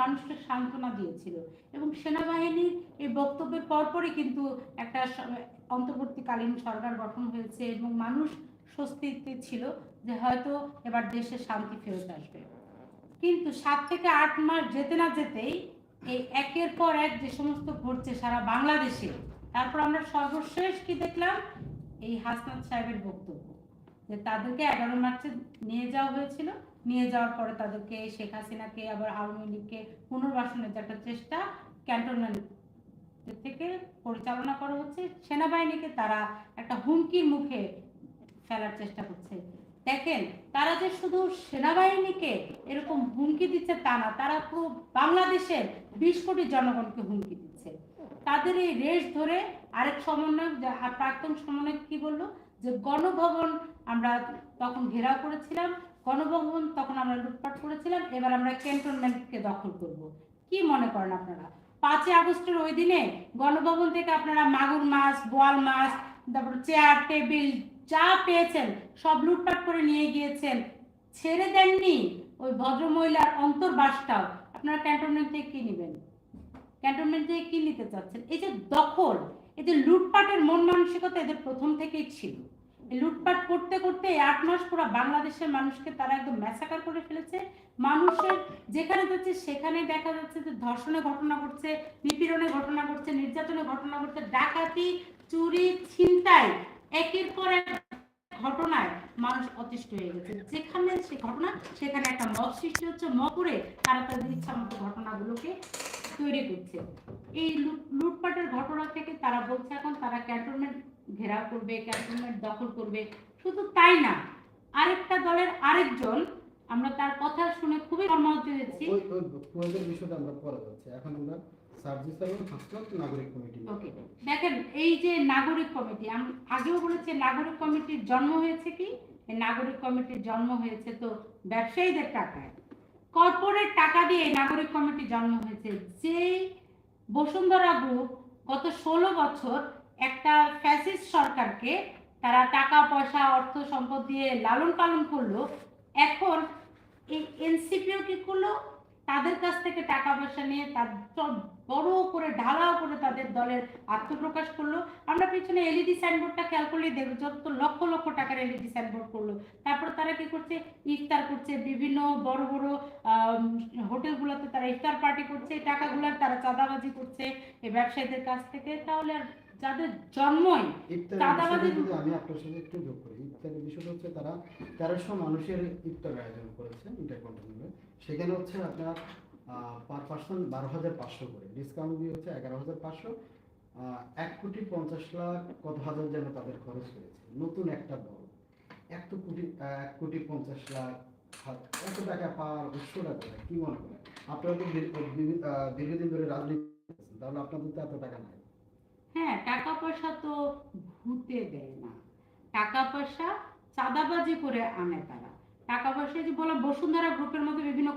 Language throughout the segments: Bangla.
মানুষকে সান্ত্বনা দিয়েছিল। এবং সেনাবাহিনীর এই বক্তব্যের পরপরই কিন্তু একটা অন্তর্বর্তীকালীন সরকার গঠন হয়েছে এবং মানুষ স্বস্তিতে ছিল যে হয়তো এবার দেশে শান্তি ফেরত আসবে। কিন্তু সাত থেকে আট মাস যেতে না যেতেই এই একের পর এক যে সমস্ত ঘটছে সারা বাংলাদেশে, তারপর আমরা সর্বশেষ কি দেখলাম? এই হাসনাত সাহেবের বক্তব্য, যে তাদেরকে এগারো মার্চে নিয়ে যাওয়া হয়েছিল। নিয়ে যাওয়ার পরে তাদেরকে, শেখ হাসিনাকে, আবার আওয়ামী লীগকে পুনর্বাসনের যে একটা চেষ্টা ক্যান্টনমেন্ট থেকে পরিচালনা করা হচ্ছে, সেনাবাহিনীকে তারা একটা হুমকির মুখে ফেলার চেষ্টা করছে। দেখেন, তারা যে শুধু সেনাবাহিনীকে এরকম হুমকি দিচ্ছে তা না, তারা পুরো বাংলাদেশের বিশ কোটি জনগণকে হুমকি দিচ্ছে। তাদের এই রেশ ধরে আরেক সমন্বয়ক প্রাক্তন সমন্বয়ক কি বলল? যে গণভবন আমরা তখন ঘেরাও করেছিলাম গণভবন, তখন আমরা লুটপাট করেছিলাম, এবার আমরা ক্যান্টনমেন্টকে দখল করব। কি মনে করেন আপনারা? পাঁচই আগস্টের ওই দিনে গণভবন থেকে আপনারা মাগুর মাছ, বোয়াল মাছ, তারপর চেয়ার, টেবিল, যা পেয়েছেন, সব লুটপাট করে নিয়ে গিয়েছেন। ছেড়ে দেননি ওই ভদ্রমহিলার অন্তর্বাসটাও। আপনারা ক্যান্টনমেন্ট থেকে কি নেবেন? ক্যান্টনমেন্ট থেকে কি নিতে চাচ্ছেন? এই যে দখল, এই যে লুটপাটের মন মানসিকতা এদের প্রথম থেকেই ছিল। লুটপাট করতে করতে আট মাস পুরো বাংলাদেশের মানুষকে তারা একদম ম্যাসাকার করে ফেলেছে। মানুষের যেখানে যাচ্ছে সেখানে দেখা যাচ্ছে যে ধর্ষণের ঘটনা ঘটছে, নিপীড়নের ঘটনা ঘটছে, নির্যাতনের ঘটনা ঘটছে, ডাকাতি, চুরি, ছিনতাই, একের পর এক ঘটনায় মানুষ অতিষ্ঠ হয়ে গেছে। যেখানে সে ঘটনা, সেখানে একটা মত সৃষ্টি হচ্ছে মপুরে তারা তাদের ইচ্ছা মতো ঘটনাগুলোকে তৈরি করছে। এই লুট- লুটপাটের ঘটনা থেকে তারা বলছে এখন তারা ক্যান্টনমেন্ট ঘেরাও করবে ক্যান্টনমেন্ট দখল করবে শুধু তাই না আরেকটা দলের আরেকজন আমরা তার কথা শুনে খুবই মর্মাহত হয়েছি। বিষয়টা আমরা পরে যাচ্ছি এখন আমরা দেখেন এই যে নাগরিক কমিটি আমি আগেও বলেছি নাগরিক কমিটির জন্ম হয়েছে কি? নাগরিক কমিটির জন্ম হয়েছে তো ব্যবসায়ীদের টাকায়। কর্পোরেট টাকা দিয়ে নাগরিক কমিটি জন্ম হয়েছে। যেই বসুন্ধরা গ্রুপ গত ষোলো বছর একটা ফ্যাসিস্ট সরকারকে তারা টাকা, পয়সা, অর্থ সম্পদ দিয়ে লালন পালন করল, এখন এই এনসিপিও কি করল? তাদের কাছ থেকে টাকা পয়সা নিয়ে তার বড় করে ঢালাও করে তাদের দলের আত্মপ্রকাশ করল। আমরা পিছনে এলইডি সাইনবোর্ডটা খেয়াল করলেই দেখব, যত লক্ষ লক্ষ টাকার এলইডি সাইনবোর্ড করল। তারপর তারা কি করছে? ইফতার করছে। বিভিন্ন বড় বড় হোটেলগুলোতে তারা ইফতার পার্টি করছে। এই টাকাগুলোর তারা চাঁদাবাজি করছে এই ব্যবসায়ীদের কাছ থেকে। তাহলে আর যাদের জন্মই আমি আপনার সাথে একটু যোগ করি। ইফতারের বিষয়টা হচ্ছে তারা তেরোশো মানুষের ইফতার আয়োজন করেছে সেখানে হচ্ছে আপনার পার পার্সন বারো হাজার পাঁচশো করে। ডিসকাউন্ট দিয়ে হচ্ছে এগারো হাজার পাঁচশো। এক কোটি পঞ্চাশ লাখ কত হাজার যেন তাদের খরচ হয়েছে। নতুন একটা দল এত কোটি এক কোটি পঞ্চাশ লাখ এত টাকা পার উৎসটা করে কি মনে করেন? আপনারা তো দীর্ঘ- দীর্ঘ- দীর্ঘদিন ধরে রাজনীতি তাহলে আপনাদের তো এত টাকা নাই। হ্যাঁ টাকা পয়সা তো ভূতে দেয় না। টাকা পয়সা চাঁদাবাজি করে আনে তারা। টাকা পয়সা যে বললাম, বসুন্ধরা গ্রুপের মতো বিভিন্ন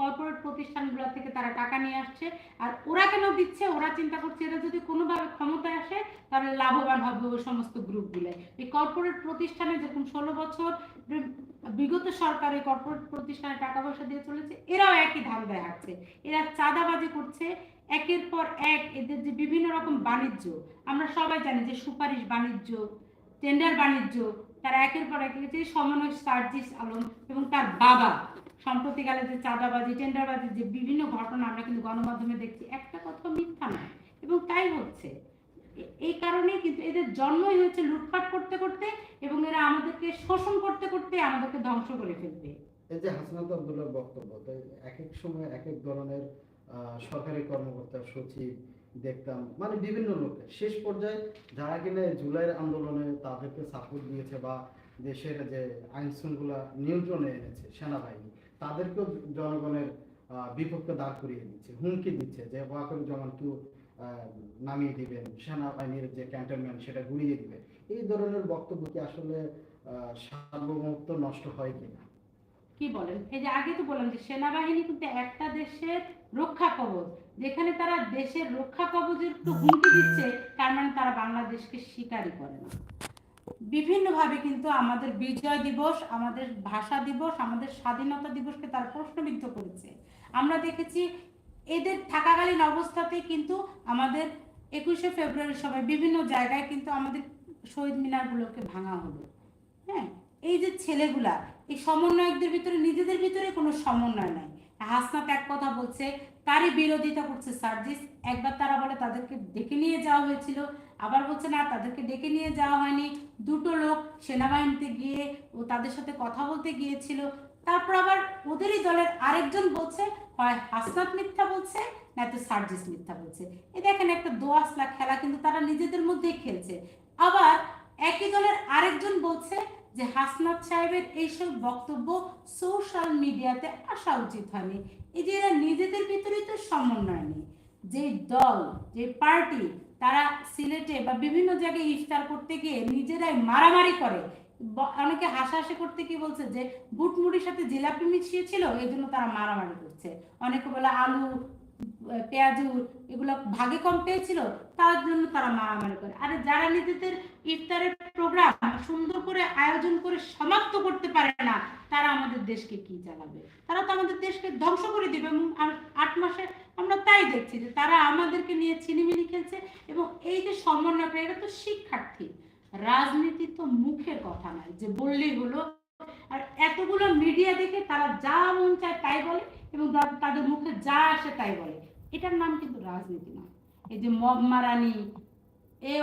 কর্পোরেট প্রতিষ্ঠানগুলো থেকে তারা টাকা নিয়ে আসছে। আর ওরা কেন দিচ্ছে? ওরা চিন্তা করছে, এরা যদি কোনোভাবে ক্ষমতায় আসে, তাহলে লাভবান হবে ওই সমস্ত গ্রুপগুলো এই কর্পোরেট প্রতিষ্ঠানে যেরকম ষোলো বছর বিগত সরকার কর্পোরেট প্রতিষ্ঠানে টাকা পয়সা দিয়ে চলেছে, এরাও একই ধান্দায় হাঁটছে এরা চাঁদাবাজি করছে, একের পর এক এদের যে বিভিন্ন রকম বাণিজ্য, আমরা সবাই জানি যে সুপারিশ বাণিজ্য টেন্ডার বাণিজ্য, তারা একের পর এক যে সমন্বয় সার্জিস আলম এবং তার বাবা, সম্প্রতিকালে যে চাঁদাবাজি টেন্ডারবাজি যে বিভিন্ন ঘটনা আমরা কিন্তু গণমাধ্যমে দেখছি, একটা কথা মিথ্যা নয়। এবং তাই হচ্ছে এই কারণে কিন্তু এদের জন্মই হয়েছে লুটপাট করতে করতে এবং এরা আমাদেরকে শোষণ করতে করতে আমাদেরকে ধ্বংস করে ফেলবে। এই যে হাসনাত আব্দুল্লাহর বক্তব্য এক এক সময় এক এক ধরনের সরকারি কর্মকর্তা, সচিব দেখতাম মানে বিভিন্ন লোকের শেষ পর্যায়ে যারা কিনা জুলাইয়ের আন্দোলনে তাদেরকে সাপোর্ট দিয়েছে বা দেশের যে আইন শৃঙ্খলা নিয়ন্ত্রণে এনেছে সেনাবাহিনী, তাদেরকেও জনগণের বিপক্ষে দাঁড় করিয়ে দিচ্ছে, হুমকি দিচ্ছে যে ওয়াকর জমানকে নামিয়ে দিবেন, সেনাবাহিনীর যে ক্যান্টনমেন্ট সেটা গুড়িয়ে দিবে এই ধরনের বক্তব্য কি আসলে সার্বভৌমত্ব নষ্ট হয় কিনা? কি বলেন? এই যে আগে তো বললাম যে সেনাবাহিনী কিন্তু একটা দেশের রক্ষা কবচ যেখানে তারা দেশের রক্ষা কবচের একটু হুমকি দিচ্ছে, তার মানে তারা বাংলাদেশকে স্বীকারই করে না। বিভিন্নভাবে কিন্তু আমাদের বিজয় দিবস, আমাদের ভাষা দিবস, আমাদের স্বাধীনতা দিবসকে তারা প্রশ্নবিদ্ধ করেছে। আমরা দেখেছি এদের থাকাকালীন অবস্থাতে কিন্তু আমাদের একুশে ফেব্রুয়ারির সময় বিভিন্ন জায়গায় কিন্তু আমাদের শহীদ মিনারগুলোকে ভাঙা হলো। হ্যাঁ এই যে ছেলেগুলা, এই সমন্বয়কদের ভিতরে, নিজেদের ভিতরে কোনো সমন্বয় নাই। হাসনাত এক কথা বলছে, তারই বিরোধিতা করছে সার্জিস। একবার তারা বলে, তাদেরকে ডেকে নিয়ে যাওয়া হয়েছিল। আবার বলছে, না, তাদেরকে ডেকে নিয়ে যাওয়া হয়নি। দুটো লোক সেনাবাহিনীতে গিয়ে ও তাদের সাথে কথা বলতে গিয়েছিল। তারপর আবার ওদেরই দলের আরেকজন বলছে হয় হাসনাত মিথ্যা বলছে নয়তো সার্জিস মিথ্যা বলছে। এ দেখেন একটা দোয়াসলা খেলা কিন্তু তারা নিজেদের মধ্যেই খেলছে। আবার একই দলের আরেকজন বলছে যে হাসনাত সাহেবের এইসব বক্তব্য সোশ্যাল মিডিয়াতে আসা উচিত হয়নি। এই যে এরা নিজেদের ভিতরেই তো সমন্বয় নেই। যে দল, যে পার্টি তারা সিলেটে বা বিভিন্ন জায়গায় ইফতার করতে গিয়ে নিজেরাই মারামারি করে অনেকে হাসাহাসি করতে কি বলছে যে, বুটমুড়ির সাথে জিলাপি মিশিয়েছিল, এই জন্য তারা মারামারি করছে। অনেকে বলে আলু পেঁয়াজু, এগুলো ভাগে কম পেয়েছিল, তার জন্য তারা মারামারি করে। আরে যারা নিজেদের ইফতারের প্রোগ্রাম সুন্দর করে আয়োজন করে সমাপ্ত করতে পারে না, তারা আমাদের দেশকে কি চালাবে তারা তো আমাদের দেশকে ধ্বংস করে দিবে, এবং আট মাসে আমরা তাই দেখছি যে তারা আমাদেরকে নিয়ে ছিনিমিনি খেলছে, এবং এই যে সমন্বয়টা এটা তো শিক্ষার্থী। রাজনীতি তো মুখের কথা নয়, যে বললেই হলো। আর এতগুলো মিডিয়া দেখে তারা যা মন চায় তাই বলে এবং তাদের মুখে যা আসে তাই বলে। এটার নাম কিন্তু রাজনীতি নয়। এই যে মগ মারানি, এ